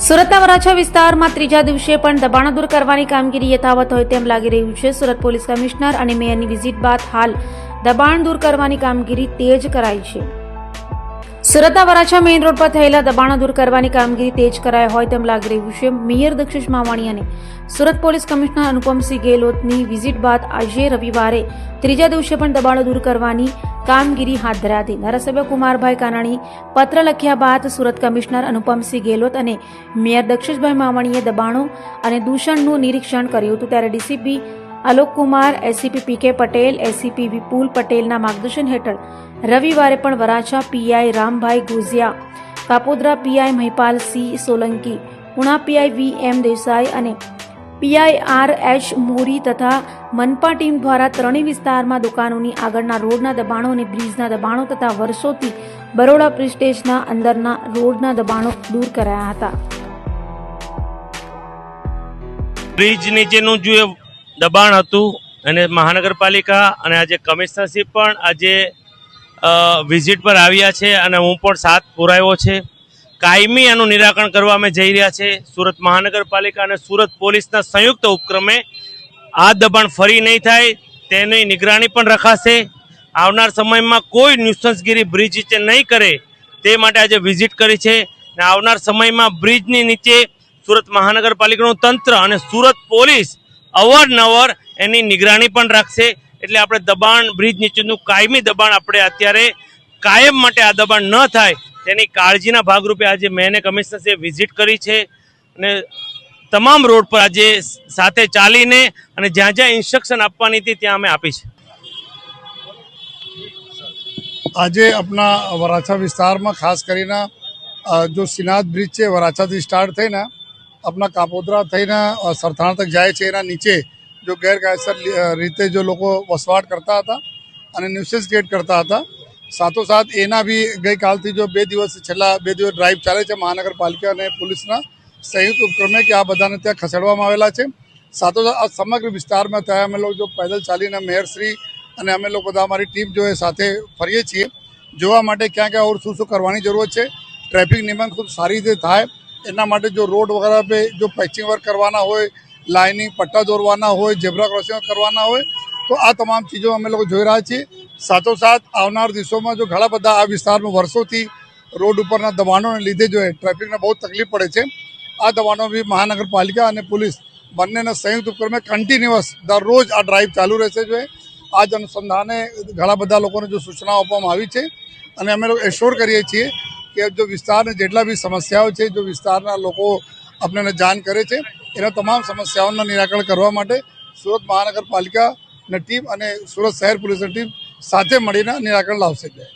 સુરતના વરાછા વિસ્તારમાં ત્રીજા દિવસે પણ દબાણો દૂર કરવાની કામગીરી યથાવત હોય તેમ લાગી રહ્યું છે સુરત પોલીસ કમિશનર અને મેયરની વિઝિટ બાદ હાલ દબાણ દૂર કરવાની કામગીરી તેજ કરાઈ છે સુરતના વરાછા મેઇન રોડ પર થયેલા દબાણો દૂર કરવાની કામગીરી તેજ કરાઈ હોય તેમ લાગી રહ્યું છે. મેયર દક્ષિશ માવાણી અને સુરત પોલીસ કમિશનર અનુપમસિંહ ગેહલોતની વિઝિટ બાદ આજે રવિવારે ત્રીજા દિવસે પણ દબાણો દૂર કરવાની કામગીરી હાથ ધરાઈ હતી. ધારાસભ્ય કુમારભાઈ કાનાણી પત્ર લખ્યા બાદ સુરત કમિશનર અનુપમસિંહ ગેહલોત અને મેયર દક્ષિશભાઈ માવાણીએ દબાણો અને દૂષણનું નિરીક્ષણ કર્યું હતું. ત્યારે DCP Alok Kumar ACP P K Patel ACP Vipul પટેલના માર્ગદર્શન હેઠળ રવિવારે પણ Varachha PI Rambhai Gujiya, Kapodra PI Mahipal C Solanki, Una PI V M Desai અને પીઆઈ આર એચ મોરી તથા મનપા ટીમ દ્વારા ત્રણેય વિસ્તારમાં દુકાનોની આગળના રોડના દબાણો અને બ્રિજના દબાણો તથા વર્ષોથી બરોડા પ્રિસ્ટેજના અંદરના રોડના દબાણો દૂર કરાયા હતા. બ્રિજ નીચેનું જે દબાણ હતું અને મહાનગરપાલિકા અને આજે કમિશનરશીપ પણ આજે વિઝિટ પર આવ્યા છે અને હું પણ સાથ પુરાવ્યો છે. કાયમી આનું નિરાકરણ કરવા અમે જઈ રહ્યા છે. સુરત મહાનગરપાલિકા અને સુરત પોલીસના સંયુક્ત ઉપક્રમે આ દબાણ ફરી નહીં થાય, તેની નિગરાની પણ રખાશે. આવનાર સમયમાં કોઈ ન્યુસન્સગીરી બ્રિજ નીચે નહીં કરે તે માટે આજે વિઝિટ કરી છે. અને આવનાર સમયમાં બ્રિજની નીચે સુરત મહાનગરપાલિકાનું તંત્ર અને સુરત પોલીસ અવારનવાર એની નિગરાની પણ રાખશે. એટલે આપણે દબાણ, બ્રિજ નીચેનું કાયમી દબાણ આપણે અત્યારે કાયમ માટે આ દબાણ ન થાય તેની કાળજીના ભાગરૂપે આજે મેને કમિશનર્સે વિઝિટ કરી છે. અને તમામ રોડ પર આજે સાથે ચાલીને અને જ્યાં જ્યાં ઇન્સ્ટ્રક્શન આપવાની હતી ત્યાં અમે આપી છે. આજે આપણા વરાછા વિસ્તારમાં ખાસ કરીને જો સિનાદ બ્રિજ છે, વરાછાથી સ્ટાર્ટ થઈને આપણા કાપોદ્રા થઈને સરથાણ તક જાય છે એના નીચે, જો ગેરકાયદેસર રીતે જો લોકો વસવાટ કરતા હતા અને ન્યુસેસ ક્રિએટ કરતા હતા. સાથોસાથ એના બી ગઈકાલથી જો બે દિવસ છેલ્લા બે દિવસ ડ્રાઈવ ચાલે છે મહાનગરપાલિકા અને પોલીસના સંયુક્ત ઉપક્રમે કે આ બધાને ત્યાં ખસેડવામાં આવેલા છે. સાથોસાથ આ સમગ્ર વિસ્તારમાં ત્યાં અમે લોકો જો પેદલ ચાલીને મેયરશ્રી અને અમે લોકો બધા અમારી ટીમ જો એ સાથે ફરીએ છીએ, જોવા માટે ક્યાં ક્યાં ઓર શું શું કરવાની જરૂરત છે, ટ્રાફિક નિયમન ખૂબ સારી રીતે થાય એના માટે જો રોડ વગેરે પે જો પેચિંગ વર્ક કરવાના હોય લાઇનિંગ પટ્ટા દોરવાના હોય ઝેબ્રા ક્રોસિંગ કરવાના હોય, તો આ તમામ ચીજો અમે લોકો જોઈ રહ્યા છીએ. સાથોસાથ આવનાર દિવસોમાં જો ઘણા બધા આ વિસ્તારમાં વર્ષોથી રોડ ઉપરના દબાણોને લીધે જો ટ્રાફિકને બહુ તકલીફ પડે છે, આ દબાણો બી મહાનગરપાલિકા અને પોલીસ બંનેના સંયુક્ત ઉપક્રમે કન્ટિન્યુઅસ દરરોજ આ ડ્રાઈવ ચાલુ રહેશે જો એ. આ જ અનુસંધાને ઘણા બધા લોકોને જો સૂચનાઓ આપવામાં આવી છે, અને અમે લોકો એશ્યોર કરીએ છીએ કે જો વિસ્તારને જેટલા બી સમસ્યાઓ છે, જો વિસ્તારના લોકો આપણને જાણ કરે છે, એના તમામ સમસ્યાઓના નિરાકરણ કરવા માટે સુરત મહાનગરપાલિકાની ટીમ અને સુરત શહેર પોલીસની ટીમ સાથે મળીને નિરાકરણ લાવશે.